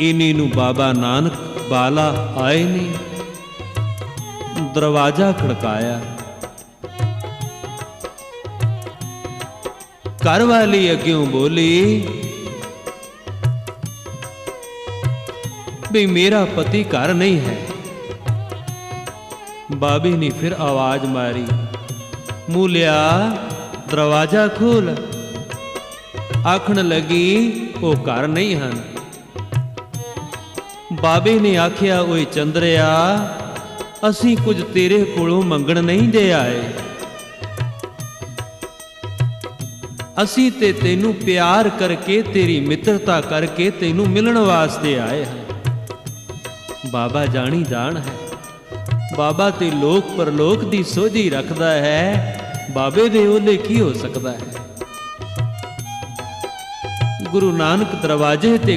ਇਨੀ ਨੂੰ ਬਾਬਾ ਨਾਨਕ ਬਾਲਾ ਆਏ ਨੇ। ਦਰਵਾਜ਼ਾ ਖੜਕਾਇਆ। ਘਰ ਵਾਲੀ ਅੱਗਿਓਂ ਬੋਲੀ? ਵੀ ਮੇਰਾ ਪਤੀ ਘਰ ਨਹੀਂ ਹੈ। ਬਾਬੇ ਨੇ ਫਿਰ ਆਵਾਜ਼ ਮਾਰੀ। ਮੂਲਿਆ, ਦਰਵਾਜ਼ਾ ਖੋਲ। ਆਖਣ ਲੱਗੀ, ਉਹ ਘਰ ਨਹੀਂ ਹਨ। ਬਾਬੇ ਨੇ ਆਖਿਆ, ਓਏ ਚੰਦਰਿਆ, ਅਸੀਂ ਕੁਝ ਤੇਰੇ ਕੋਲੋਂ ਮੰਗਣ ਨਹੀਂ ਦੇ ਆਏ। ਅਸੀਂ ਤੇ ਤੈਨੂੰ ਪਿਆਰ ਕਰਕੇ, ਤੇਰੀ ਮਿੱਤਰਤਾ ਕਰਕੇ ਤੈਨੂੰ ਮਿਲਣ ਵਾਸਤੇ ਆਏ ਹਾਂ। ਬਾਬਾ ਜਾਣੀ ਜਾਣ ਹੈ। ਬਾਬਾ ਤੇ ਲੋਕ ਪਰਲੋਕ ਦੀ ਸੋਝੀ ਰੱਖਦਾ ਹੈ। ਬਾਬੇ ਦੇ ਉਹਲੇ ਕੀ ਹੋ ਸਕਦਾ ਹੈ? ਗੁਰੂ ਨਾਨਕ ਦਰਵਾਜ਼ੇ ਤੇ